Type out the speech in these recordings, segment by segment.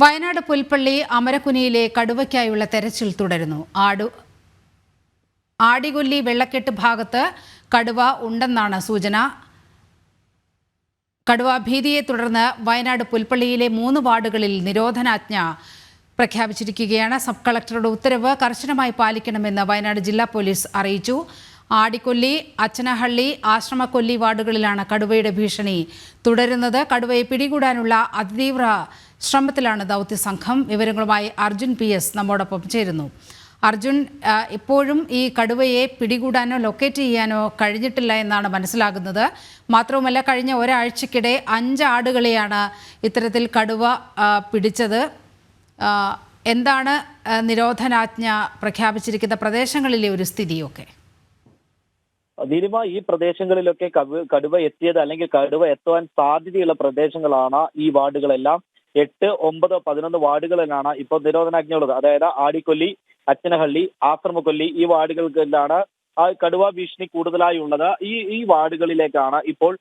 വയനാട് പുൽപ്പള്ളി അമരക്കുനിയിലെ കടുവയ്ക്കായുള്ള തെരച്ചിൽ തുടരുന്നു. ആടു ആടികൊല്ലി വെള്ളക്കെട്ട് ഭാഗത്ത് കടുവ ഉണ്ടെന്നാണ് സൂചന. കടുവ ഭീതിയെ തുടർന്ന് വയനാട് പുൽപ്പള്ളിയിലെ മൂന്ന് വാർഡുകളിൽ നിരോധനാജ്ഞ പ്രഖ്യാപിച്ചിരിക്കുകയാണ്. സബ് കളക്ടറുടെ ഉത്തരവ് കർശനമായി പാലിക്കണമെന്ന് വയനാട് ജില്ലാ പോലീസ് അറിയിച്ചു. ആടിക്കൊല്ലി അച്ചനഹള്ളി ആശ്രമക്കൊല്ലി വാർഡുകളിലാണ് കടുവയുടെ ഭീഷണി തുടരുന്നത്. കടുവയെ പിടികൂടാനുള്ള അതിതീവ്ര ശ്രമത്തിലാണ് ദൗത്യ സംഘം. വിവരങ്ങളുമായി അർജുൻ പി എസ് നമ്മോടൊപ്പം ചേരുന്നു. അർജുൻ ഇപ്പോഴും ഈ കടുവയെ പിടികൂടാനോ ലൊക്കേറ്റ് ചെയ്യാനോ കഴിഞ്ഞിട്ടില്ല എന്നാണ് മനസ്സിലാകുന്നത്. മാത്രവുമല്ല കഴിഞ്ഞ ഒരാഴ്ചക്കിടെ അഞ്ച് ആടുകളെയാണ് ഇത്തരത്തിൽ കടുവ പിടിച്ചത്. എന്താണ് നിരോധനാജ്ഞ പ്രഖ്യാപിച്ചിരിക്കുന്ന പ്രദേശങ്ങളിലെ ഒരു സ്ഥിതിയൊക്കെ? നീലിമ ഈ പ്രദേശങ്ങളിലൊക്കെ കടുവ എത്തിയത് അല്ലെങ്കിൽ കടുവ എത്തുവാൻ സാധ്യതയുള്ള പ്രദേശങ്ങളാണ് ഈ വാർഡുകളെല്ലാം. എട്ട് ഒമ്പത് പതിനൊന്ന് വാർഡുകളിലാണ് ഇപ്പോൾ നിരോധനാജ്ഞ ഉള്ളത് അതായത് ആടിക്കൊല്ലി അച്ഛനഹള്ളി ആശ്രമക്കൊല്ലി ഈ വാർഡുകൾക്കെല്ലാം ആ കടുവ ഭീഷണി കൂടുതലായി ഉള്ളത് ഈ ഈ വാർഡുകളിലേക്കാണ് ഇപ്പോൾ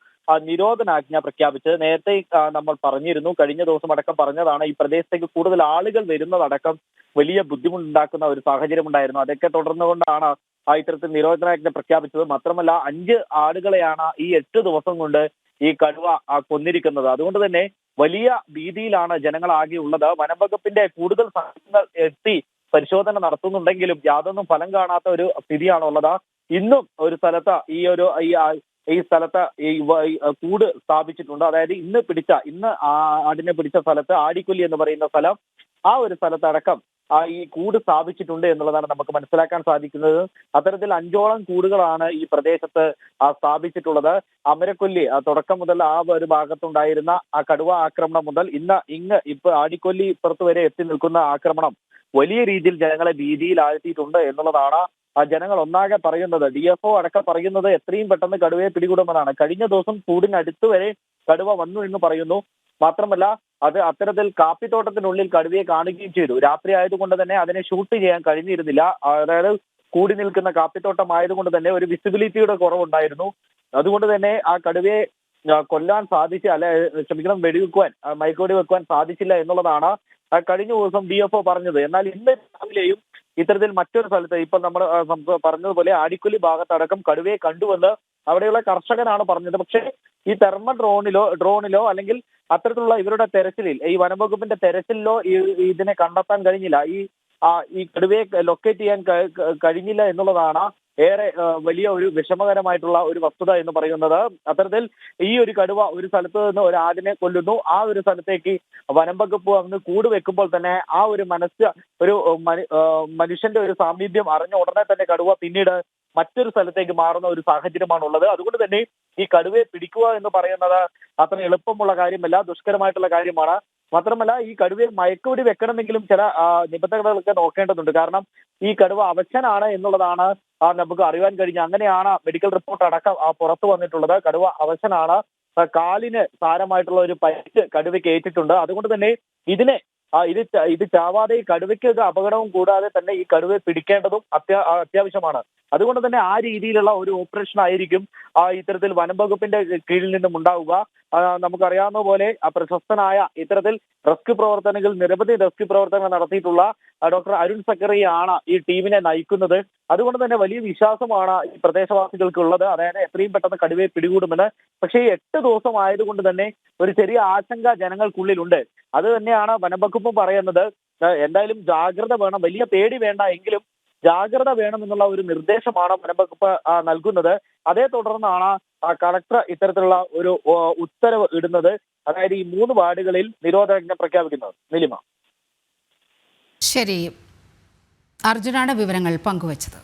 നിരോധനാജ്ഞ പ്രഖ്യാപിച്ചത്. നേരത്തെ നമ്മൾ പറഞ്ഞിരുന്നു കഴിഞ്ഞ ദിവസം അടക്കം പറഞ്ഞതാണ് ഈ പ്രദേശത്തേക്ക് കൂടുതൽ ആളുകൾ വരുന്നതടക്കം വലിയ ബുദ്ധിമുട്ടുണ്ടാക്കുന്ന ഒരു സാഹചര്യം ഉണ്ടായിരുന്നു അതൊക്കെ തുടർന്നുകൊണ്ടാണ് ഇത്തരത്തിൽ നിരോധനാജ്ഞ പ്രഖ്യാപിച്ചത്. മാത്രമല്ല അഞ്ച് ആടുകളെയാണ് ഈ എട്ട് ദിവസം കൊണ്ട് ഈ കടുവ കൊന്നിരിക്കുന്നത്. അതുകൊണ്ട് തന്നെ വലിയ ഭീതിയിലാണ് ജനങ്ങളാകെ ഉള്ളത്. വനംവകുപ്പിന്റെ കൂടുതൽ സംഘങ്ങൾ എത്തി പരിശോധന നടത്തുന്നുണ്ടെങ്കിലും യാതൊന്നും ഫലം കാണാത്ത ഒരു സ്ഥിതിയാണുള്ളത് ഇന്നും ഒരു സ്ഥലത്ത് ഈ ഒരു ഈ സ്ഥലത്ത് ഈ കൂട് സ്ഥാപിച്ചിട്ടുണ്ട്. അതായത് ഇന്ന് പിടിച്ച ഇന്ന് ആടിനെ പിടിച്ച സ്ഥലത്ത് ആടിക്കുല്ലി എന്ന് പറയുന്ന സ്ഥലം ആ ഒരു സ്ഥലത്തടക്കം ഈ കൂട് സ്ഥാപിച്ചിട്ടുണ്ട് എന്നുള്ളതാണ് നമുക്ക് മനസ്സിലാക്കാൻ സാധിക്കുന്നത്. അത്തരത്തിൽ അഞ്ചോളം കൂടുകളാണ് ഈ പ്രദേശത്ത് സ്ഥാപിച്ചിട്ടുള്ളത്. അമരക്കൊല്ലി തുടക്കം മുതൽ ആ ഒരു ഭാഗത്തുണ്ടായിരുന്ന ആ കടുവ ആക്രമണം മുതൽ ഇന്ന് ഇങ്ങ് ഇപ്പൊ ആടിക്കൊല്ലി ഇപ്പുറത്ത് വരെ എത്തി നിൽക്കുന്ന ആക്രമണം വലിയ രീതിയിൽ ജനങ്ങളെ ഭീതിയിലാഴ്ത്തിയിട്ടുണ്ട് എന്നുള്ളതാണ് ജനങ്ങൾ ഒന്നാകെ പറയുന്നത്. ഡി എഫ് ഒ അടക്കം പറയുന്നത് എത്രയും പെട്ടെന്ന് കടുവയെ പിടികൂടുമെന്നാണ്. കഴിഞ്ഞ ദിവസം കൂടിനടുത്ത് വരെ കടുവ വന്നു എന്ന് പറയുന്നു. മാത്രമല്ല അത് അത്തരത്തിൽ കാപ്പിത്തോട്ടത്തിനുള്ളിൽ കടുവയെ കാണുകയും ചെയ്തു. രാത്രി ആയതുകൊണ്ട് തന്നെ അതിനെ ഷൂട്ട് ചെയ്യാൻ കഴിഞ്ഞിരുന്നില്ല. അതായത് കൂടി നിൽക്കുന്ന കാപ്പിത്തോട്ടം ആയതുകൊണ്ട് തന്നെ ഒരു വിസിബിലിറ്റിയുടെ കുറവുണ്ടായിരുന്നു. അതുകൊണ്ട് തന്നെ ആ കടുവയെ കൊല്ലാൻ സാധിച്ച അല്ലെ ക്ഷമിക്കണം വെടിവെക്കുവാൻ മൈക്കോടി വെക്കുവാൻ സാധിച്ചില്ല എന്നുള്ളതാണ് കഴിഞ്ഞ ദിവസം ഡി എഫ് ഒ പറഞ്ഞത്. എന്നാൽ ഇന്ന് രാവിലെയും ഇത്തരത്തിൽ മറ്റൊരു സ്ഥലത്ത് ഇപ്പൊ നമ്മൾ പറഞ്ഞതുപോലെ ആടിക്കുലി ഭാഗത്തടക്കം കടുവയെ കണ്ടുവന്ന് അവിടെയുള്ള കർഷകനാണ് പറഞ്ഞത്. പക്ഷേ ഈ തെർമ ഡ്രോണിലോ ഡ്രോണിലോ അല്ലെങ്കിൽ അത്തരത്തിലുള്ള ഇവരുടെ തെരച്ചിലിൽ ഈ വനംവകുപ്പിന്റെ തെരച്ചിലിലോ ഇതിനെ കണ്ടെത്താൻ കഴിഞ്ഞില്ല. ഈ ഈ കടുവയെ ലൊക്കേറ്റ് ചെയ്യാൻ കഴിഞ്ഞില്ല എന്നുള്ളതാണ് ഏറെ വലിയ ഒരു വിഷമകരമായിട്ടുള്ള ഒരു വസ്തുത എന്ന് പറയുന്നത്. അത്തരത്തിൽ ഈ ഒരു കടുവ ഒരു സ്ഥലത്ത് നിന്ന് ഒരു ആടിനെ കൊല്ലുന്നു. ആ ഒരു സ്ഥലത്തേക്ക് വനം വകുപ്പ് വന്ന് കൂട് വെക്കുമ്പോൾ തന്നെ ആ ഒരു മനസ്സ് ഒരു മനുഷ്യന്റെ ഒരു സാമീപ്യം അറിഞ്ഞ ഉടനെ തന്നെ കടുവ പിന്നീട് മറ്റൊരു സ്ഥലത്തേക്ക് മാറുന്ന ഒരു സാഹചര്യമാണ് ഉള്ളത് അതുകൊണ്ട് തന്നെ ഈ കടുവയെ പിടിക്കുക എന്ന് പറയുന്നത് അത്ര എളുപ്പമുള്ള കാര്യമല്ല ദുഷ്കരമായിട്ടുള്ള കാര്യമാണ്. മാത്രമല്ല ഈ കടുവയെ മയക്കുവെടി വെക്കണമെങ്കിലും ചില നിബന്ധനകളൊക്കെ നോക്കേണ്ടതുണ്ട്. കാരണം ഈ കടുവ അവശനാണ് എന്നുള്ളതാണ് നമുക്ക് അറിയാൻ കഴിഞ്ഞ അങ്ങനെയാണ് മെഡിക്കൽ റിപ്പോർട്ട് അടക്കം പുറത്തു വന്നിട്ടുള്ളത്. കടുവ അവശനാണ്. കാലിന് സാരമായിട്ടുള്ള ഒരു പരിക്ക് കടുവയ്ക്ക് ഏറ്റിട്ടുണ്ട്. അതുകൊണ്ട് തന്നെ ഇതിനെ ഇത് ഇത് ചാവാതെ ഈ കടുവയ്ക്ക് ഒരു അപകടവും കൂടാതെ തന്നെ ഈ കടുവയെ പിടിക്കേണ്ടതും അത്യാ അത്യാവശ്യമാണ്. അതുകൊണ്ട് തന്നെ ആ രീതിയിലുള്ള ഒരു ഓപ്പറേഷൻ ആയിരിക്കും ആ ഇത്തരത്തിൽ വനം വകുപ്പിന്റെ കീഴിൽ നിന്നും ഉണ്ടാവുക. നമുക്കറിയാവുന്ന പോലെ പ്രശസ്തനായ ഇത്തരത്തിൽ റെസ്ക്യൂ പ്രവർത്തനങ്ങൾ നിരവധി റെസ്ക്യൂ പ്രവർത്തനങ്ങൾ നടത്തിയിട്ടുള്ള ഡോക്ടർ അരുൺ സക്കറിയാണ് ഈ ടീമിനെ നയിക്കുന്നത്. അതുകൊണ്ട് തന്നെ വലിയ വിശ്വാസമാണ് ഈ പ്രദേശവാസികൾക്ക് ഉള്ളത് അതായത് എത്രയും പെട്ടെന്ന് കടുവയെ പിടികൂടുമെന്ന്. പക്ഷേ ഈ എട്ട് ദിവസം ആയതുകൊണ്ട് തന്നെ ഒരു ചെറിയ ആശങ്ക ജനങ്ങൾക്കുള്ളിലുണ്ട്. അത് തന്നെയാണ് വനംവകുപ്പും പറയുന്നത്. എന്തായാലും ജാഗ്രത വേണം. വലിയ പേടി വേണ്ട. എങ്കിലും ജാഗ്രത വേണമെന്നുള്ള ഒരു നിർദ്ദേശമാണ് വനംവകുപ്പ് നൽകുന്നത്. അതേ തുടർന്നാണ് കളക്ടർ ഇത്തരത്തിലുള്ള ഒരു ഉത്തരവ് ഇടുന്നത്. അതായത് ഈ മൂന്ന് വാർഡുകളിൽ നിരോധനാജ്ഞ പ്രഖ്യാപിക്കുന്നത്. നിലിമ. ശരി. അർജുനാണ് വിവരങ്ങൾ പങ്കുവച്ചത്.